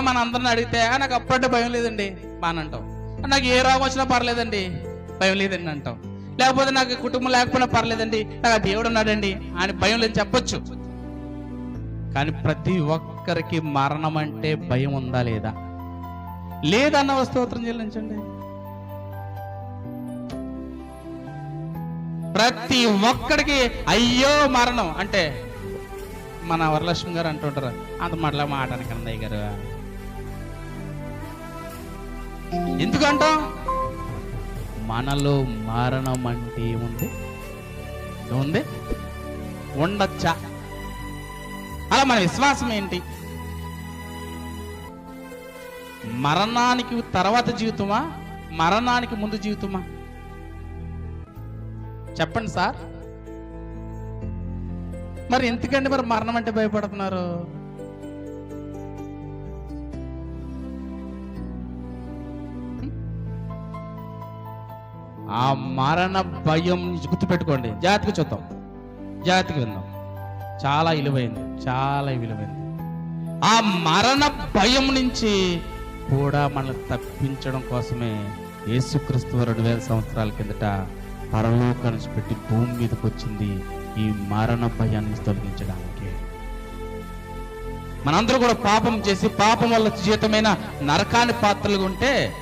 మన అందరిని అడిగితే నాకు అప్పుడంటే భయం లేదండి. బానంటాం నాకు ఏ రోగం వచ్చినా పర్లేదండి. భయం లేదండి అంటాం లేకపోతే నాకు కుటుంబం లేకపోయినా పర్లేదండి. నాకు దేవుడు ఉన్నాడండి. అని భయం లేదు చెప్పొచ్చు. కానీ ప్రతి ఒక్కరికి మరణం అంటే భయం ఉందా లేదా? లేదన్న స్తోత్రం చెల్లించండి. ప్రతి ఒక్కడికి అయ్యో మరణం అంటే మన వరలక్ష్మి గారు అంటుంటారు. అంత మళ్ళా మాట అనకండి గారు. ఎందుకంట మనలో మరణం అంటే ఏముంది? ఏముంది? ఉండొచ్చా? అలా మన విశ్వాసం ఏంటి? మరణానికి తర్వాత జీవితమా? మరణానికి ముందు జీవితమా? చెప్పండి సార్. మరి ఎందుకండి మరి మరణం అంటే భయపడుతున్నారు? ఆ మరణ భయం గుర్తుపెట్టుకోండి. జాతికి చూద్దాం. జాతికి విందాం. చాలా విలువైంది చాలా విలువైంది. ఆ మరణ భయం నుంచి కూడా మనల్ని తప్పించడం కోసమే యేసుక్రీస్తు రెండు వేల సంవత్సరాల కిందట పరలోకాన్ని పెట్టి భూమి మీదకి వచ్చింది ఈ మరణ భయాన్ని తొలగించడానికి. మనందరూ కూడా పాపం చేసి పాపం వల్ల జీతమైన నరకాని పాత్రలుగా ఉంటే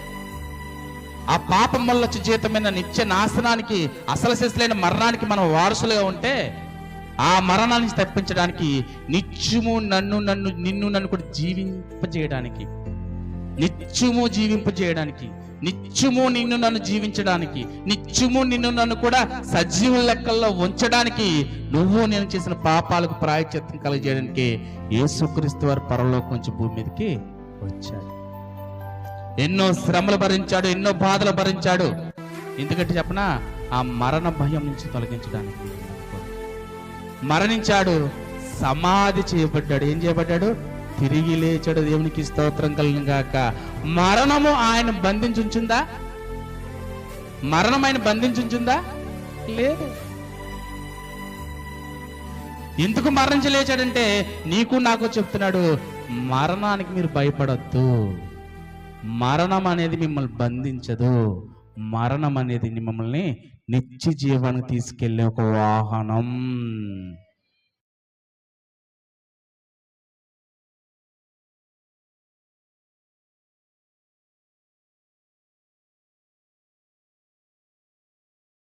ఆ పాపం వల్ల వచ్చే జీతమైన నిత్య నాశనానికి అసలు శిశులైన మరణానికి మనం వారసులుగా ఉంటే ఆ మరణాన్ని తప్పించడానికి నిత్యము నన్ను నన్ను నిన్ను నన్ను కూడా జీవింపజేయడానికి నిత్యము జీవింపజేయడానికి నిత్యము నిన్ను నన్ను జీవించడానికి నిత్యము నిన్ను నన్ను కూడా సజీవ లెక్కల్లో ఉంచడానికి నువ్వు నేను చేసిన పాపాలకు ప్రాయచిత్తం కలిగజేయడానికి యేసుక్రీస్తు వారు పరలోకి నుంచి భూమి మీదకి వచ్చాడు ఎన్నో శ్రమలు భరించాడు ఎన్నో బాధలు భరించాడు. ఎందుకంటే చెప్పనా ఆ మరణ భయం నుంచి తొలగించడానికి మరణించాడు సమాధి చేయబడ్డాడు. ఏం చేయబడ్డాడు? తిరిగి లేచాడు. దేవునికి స్తోత్రం కలిగిన గాక. మరణము ఆయన బంధించుంచుందా? మరణం ఆయన బంధించుంచుందా? లేదు. ఎందుకు మరణించలేచాడంటే నీకు నాకు చెప్తున్నాడు మరణానికి మీరు భయపడొద్దు. మరణం అనేది మిమ్మల్ని బంధించదు. మరణం అనేది మిమ్మల్ని నిత్య జీవానికి తీసుకెళ్ళే ఒక వాహనం.